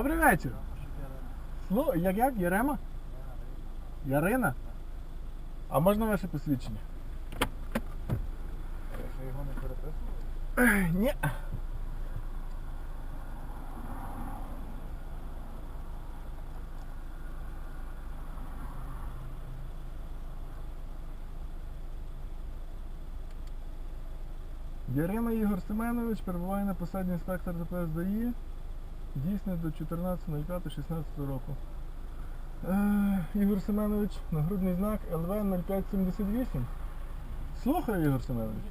Добрий вечір. Слу, як як? Ярема? Ярина? А можна ваше посвідчення? Що його не переписували? Ні. Ярина Ігор Семенович перебуває на посаді інспектор ДПС ДАІ. Дійсний до 14.05.16 року. Е, Ігор Семенович, нагрудний знак ЛВ 0578. Слухаю, Ігор Семенович.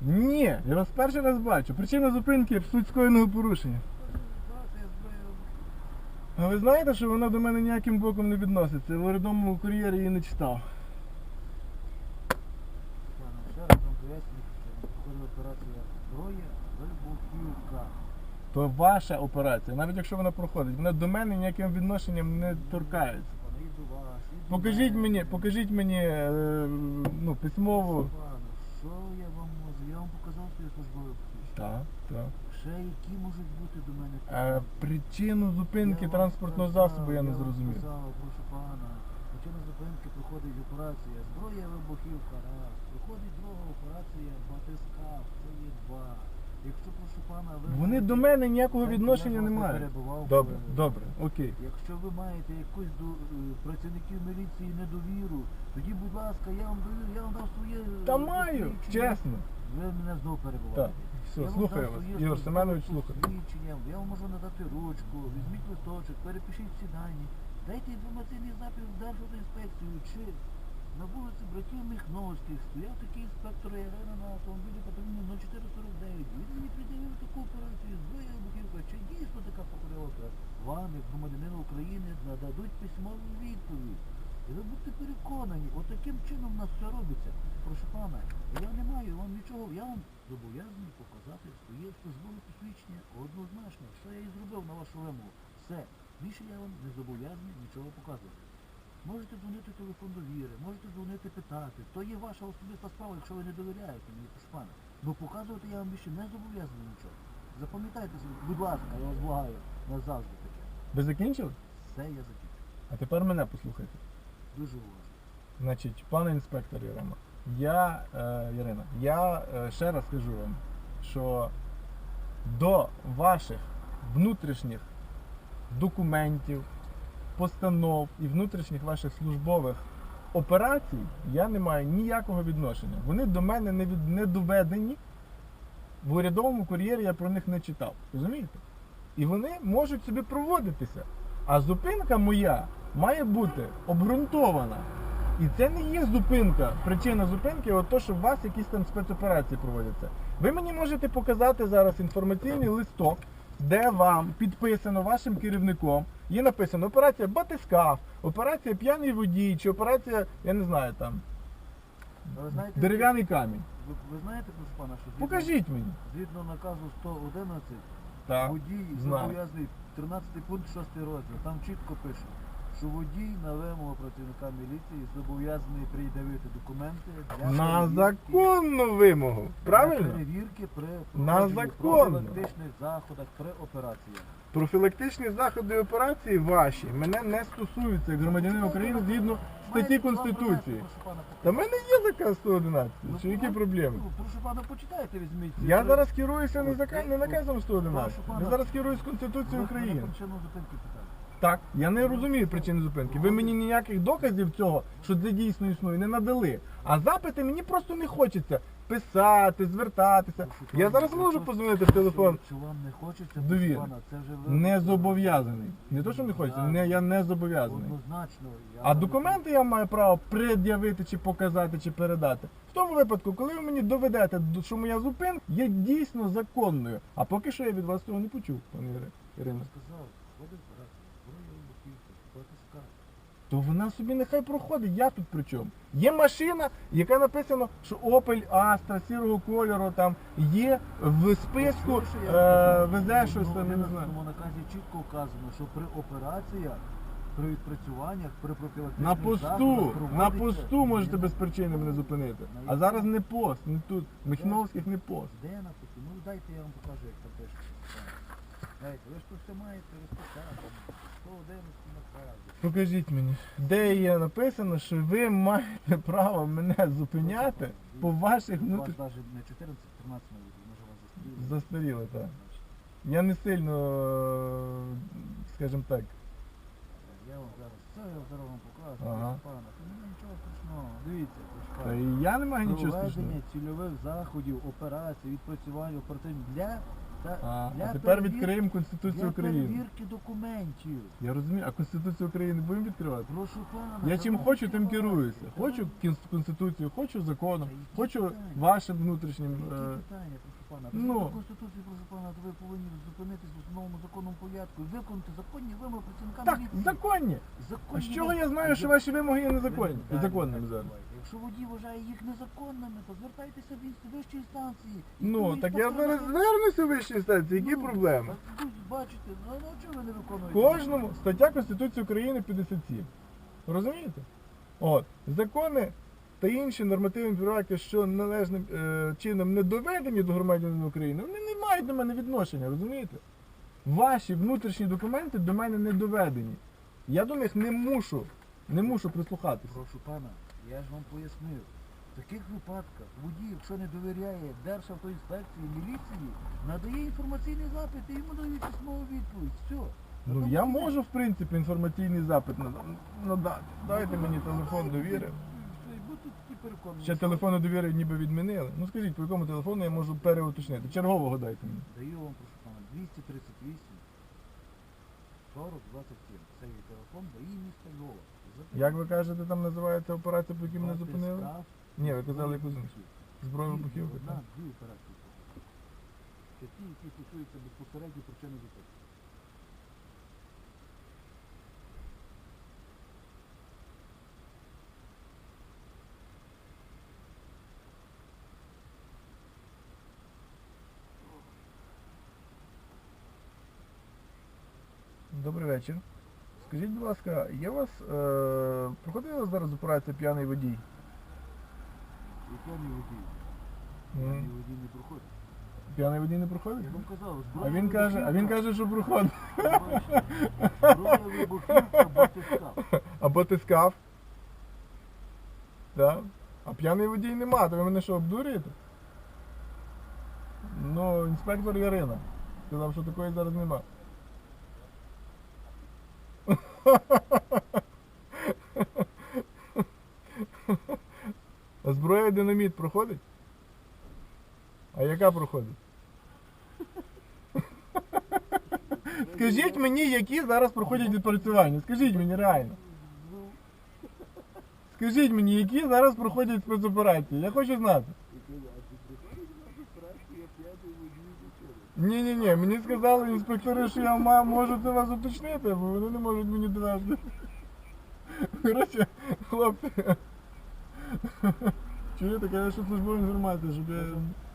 Ні, я вас перший раз бачу. Причина зупинки суть скоєного порушення. А ви знаєте, що вона до мене ніяким боком не відноситься? В урядовому кур'єрі її не читав. Ще раз вам пояснюю, що операція зброя Вибухівка. То ваша операція, навіть якщо вона проходить, вона до мене ніяким відношенням не торкається. Покажіть мені, покажіть мені е, ну, письмову. Що я вам можу? Я вам показав своє службове посвідчення. Так, так. Ще які можуть бути до мене Е, причину зупинки Я вам транспортного сказав, засобу я не вам зрозумів. сказав, прошу пана. Причина зупинки проходить операція зброя вибухівка раз. Проходить друга операція батискаф, це є два. Якщо прошу пана, ви Вони до мене ніякого відношення я не мають. Добре, коли- добре, окей. Якщо ви маєте якусь до е, працівників міліції недовіру, тоді, будь ласка, я вам даю, я вам дав своє. е, Та маю, посвідчення. чесно. Ви мене знов перебуваєте. Так, все, Я вам слухаю дав вас. своє Ігор службове Семенович, слухаю. посвідчення, Я вам можу надати ручку, візьміть листочок, перепишіть всі дані, дайте інформаційний запит в Державтоінспекцію, чи на вулиці братів Міхновських стояв такий інспектор Ярина на автомобілі патрульному 0449. Він мені придивив таку операцію, зброя вибухівка, чи дійсно така покорилка? Вам, як громадянину України, нададуть письмову відповідь. І ви будете переконані, от таким чином в нас все робиться. Прошу пана, я не маю вам нічого, я вам зобов'язаний показати своє службове посвідчення однозначно. Що я і зробив на вашу вимогу. Все. Більше я вам не зобов'язаний нічого показувати. Можете дзвонити телефон довіри, можете дзвонити питати. То є ваша особиста справа, якщо ви не довіряєте мені, прошу. Бо показувати я вам більше не зобов'язаний нічого. Запам'ятайте собі, будь ласка, я вас благаю, назавжди таке. Ви закінчили? Все я закінчу. А тепер мене послухайте. Дуже уважно. Значить, пане інспектор Ярема, я, е, Ярина, я е, ще раз кажу вам, що до ваших внутрішніх документів, постанов і внутрішніх ваших службових операцій я не маю ніякого відношення. Вони до мене не, від, не доведені. В урядовому кур'єрі я про них не читав. Розумієте? І вони можуть собі проводитися. А зупинка моя має бути обґрунтована. І це не є зупинка. Причина зупинки от то, що у вас якісь там спецоперації проводяться. Ви мені можете показати зараз інформаційний листок, де вам підписано вашим керівником. Є написано операція батискав, операція П'яний водій, чи операція, я не знаю там, ви знаєте, дерев'яний камінь. Ви, ви знаєте, прошу пана, що згідно, Покажіть мені. згідно наказу 111, Так, водій знаю. зобов'язаний 13 пункт 6 розділ. Там чітко пише, що водій на вимогу працівника міліції зобов'язаний пред'явити документи для На перевірки- законну вимогу. для Правильно? перевірки при На профілактичних заходах при операціях. Профілактичні заходи і операції ваші мене не стосуються як громадянина України згідно статті Конституції. Та в мене є заказ 111. Ну, Що які ну, проблеми? ну, Прошу пана, почитайте, візьміть. Я зараз керуюся не, наказом 111. Я зараз керуюсь Конституцією України. Так, я не розумію причини зупинки. Ви мені ніяких доказів цього, що це дійсно існує, не надали. А запити мені просто не хочеться писати, звертатися. Прошу Я зараз можу позвонити в телефон. Якщо вам не хочеться, Довіри. пана, це вже ви... Не зобов'язаний. Не то, що не хочеться, не, я не зобов'язаний. Однозначно. я А документи я маю право пред'явити чи показати, чи передати. В тому випадку, коли ви мені доведете, до- що моя зупинка є дійсно законною. А поки що я від вас цього не почув, пане Іри- Ірино. сказав, ходив операція, зброя вибухівка, батискаф. То вона собі нехай проходить, я тут при чому? Є машина, яка написано, що Opel Astra сірого кольору там є в списку, е, везе щось Ну, там, я не знаю. В наказі чітко вказано, що при операціях при відпрацюваннях, при профілактичних На посту, заходах на проводиться- посту можете без причини мене зупинити. А зараз не пост, не тут. Михновських не пост. Де на посту? Ну дайте я вам покажу, як там пишеться. Дайте, ви ж тут все маєте розписати. 111 наказу. Покажіть мені, де є написано, що ви маєте право мене зупиняти по ваших У вас навіть не 14, 13 навіть, може вас застрілили. Застрілили, так. Я не сильно, е, скажімо так, Я вам зараз все я зараз вам покажу. Ага. Пане, то немає нічого страшного. Дивіться, та і я не маю нічого Проведення цільових заходів, операцій, відпрацювання оперативних для, А, для а тепер відкриємо Конституцію для України. перевірки документів. Я розумію, а Конституцію України будемо відкривати? Прошу пана. Я чим хочу, тим керуюся. Хочу Конституцію, хочу законом, хочу вашим внутрішнім. Які е, питання, прошу пана? ну. Конституції, прошу пана, то ви повинні зупинитись в основному законному порядку і виконати законні вимоги працівника Так, міліції. законні. А Законні з чого я знаю, що ваші вимоги є незаконні? Законними зараз. Якщо водій вважає їх незаконними, то звертайтеся в вищі інстанції. Ну, так я зараз звернуся в вищі інстанції. Які Ну, проблеми? ви Бачите, ну ну, чого ви не виконуєте? Кожному стаття Конституції України 57. Розумієте? От, закони та інші нормативні проекти, що належним е, чином не доведені до громадянина України, вони не мають до мене відношення, розумієте? Ваші внутрішні документи до мене не доведені. Я до них не мушу, не мушу прислухатися. Прошу пана, я ж вам пояснив. В таких випадках водій, якщо не довіряє Державтоінспекції, міліції, надає інформаційний запит і йому дають письмову відповідь. Все. Ну я можу, в принципі, інформаційний запит нада- надати. Дайте мені телефон довіри. Ще телефону довіри ніби відмінили. Ну скажіть, по якому телефону я можу переуточнити? Чергового дайте мені. Даю вам, прошу пана, 238 40 27. Це є телефон ДАІ міста Львова. Як ви кажете, там називається операція, по якій мене зупинили? Ні, ви казали якусь Вибухівки. зброю вибухівки. Одна, так? дві операції. Це ті, які стосуються безпосередньо причини зупинки. Добрий вечір. Скажіть, будь ласка, є у вас е, проходила вас зараз операція п'яний водій? П'яний водій. П'яний водій не проходить. П'яний водій не проходить? Я вам казав, А він каже, а він каже, що проходить. Зброя вибухівка. Або тискав. Так. А п'яний водій нема, то ви мене що, обдурюєте? Ну, інспектор Ярина. Сказав, що такої зараз нема. А зброя динаміт проходить? А яка проходить? Скажіть мені, які зараз проходять відпрацювання. Скажіть мені реально. Скажіть мені, які зараз проходять спецоперації? Я хочу знати. і казав, ти приходиш на операцію, я п'яний водій зупинив. Ні, ні, ні, мені сказали інспектори, що я ма- можу це вас уточнити, бо вони не можуть мені довести. Коротше, хлопці. Чуєте, каже, що службова інформація, щоб я.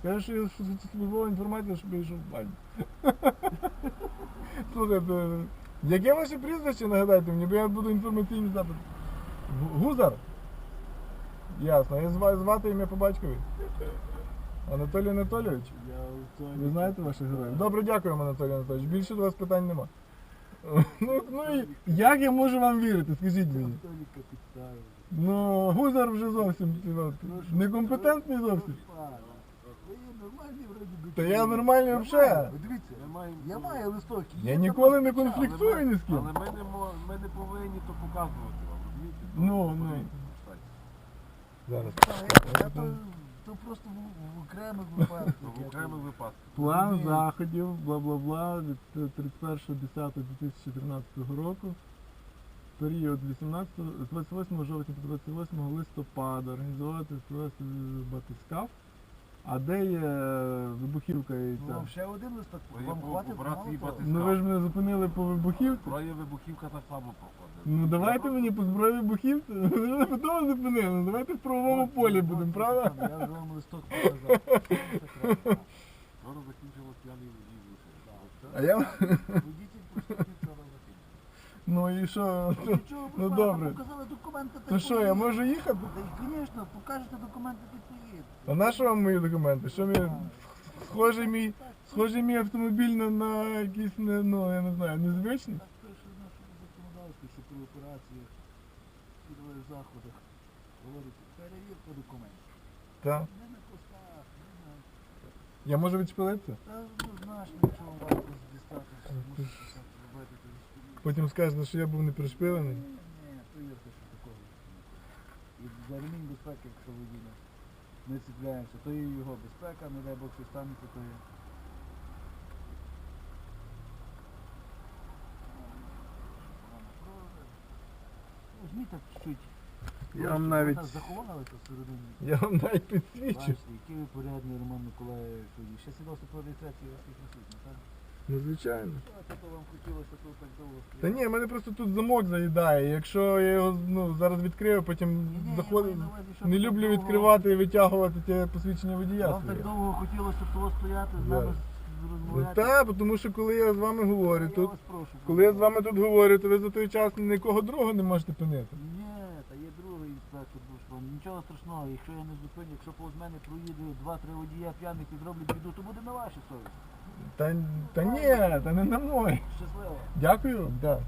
Каже, що я- службова інформація, щоб я йшов в баню. Слухайте, яке ваше прізвище, нагадайте мені, бо я буду інформаційний запит. Гузар? Ясно. Я звати ім'я по батькові. Анатолій Анатолійович? Ви знаєте ваших героїв? Добре, дякуємо, Анатолій Анатолійович. Більше до вас питань нема. Ну, ну і як я можу вам вірити, скажіть мені? Ну, Гузар вже зовсім ну, некомпетентний зовсім. Та я нормальний взагалі. Дивіться, я маю листок. Я ніколи не конфліктую ні з ким. Але ми не, повинні то показувати вам? Ну, ну. Зараз. То, то просто в, в окремих випадках. В окремих випадках. План заходів, бла-бла-бла, від 31.10.2013 року. Період 18, з 28 жовтня по 28 листопада організувати провести батискаф. А де є е, вибухівка і Ну, ця? ще один листок, Ви вам по- хватить мало того. Ну ви ж мене зупинили по вибухівці. Зброя вибухівка так само проходить. Ну давайте мені по зброї вибухівці. Ви мене потім зупинили. Ну давайте в правовому полі будемо, правда? Я вже вам листок показав. Краще. Закінчилось п'яний водій вийшов. А я Водитель вчора. Ну і що? Ну, ви Ну добре. Показали документи, То що, я можу їхати? Звісно, покажете документи, ти А на що вам мої документи? Що мені схожий мій, схожий мій автомобіль на, на якийсь не, ну я не знаю, незвичний? Так пише в нашому законодавстві, що при операціях, підвих заходах, говорить, перевірка документів. Так. Не на постах, не на... Я можу відшпилитися? Та однозначно, якщо вам варто дістати, мусите так зробити, то відповідно. Потім скажете, що я був не пришпилений. Ні, ні, повірте, що такого. І за ремінь безпеки, якщо водій не ціпляємося, то і його безпека, не дай Бог, що станеться, то є. Візьміть так чуть-чуть. Я вам навіть- вона всередині. Я вам навіть підсвічу. Бачите, який ви порядний Роман Миколаївич. Ще свідоцтво про реєстрацію у вас є присутні, так? Ну звичайно. Та ні, мене просто тут замок заїдає. Якщо я його ну, зараз відкрию, потім заходить. Не люблю відкривати і витягувати те посвідчення водія. Вам так своє. довго хотілося того стояти, з Да. нами Ну, розмовляти. так, тому що коли я з вами говорю, Я тут, вас прошу. коли я з вами тут говорю, то ви за той час нікого другого не можете пинити. Ні, та є другий інспектор Бушко. Нічого страшного, якщо я не зупиню, якщо повз мене проїде два-три водія п'яних і зроблять біду, то буде на вашій совісті. Та, та ні, та не на мой. Щасливо. Дякую, так.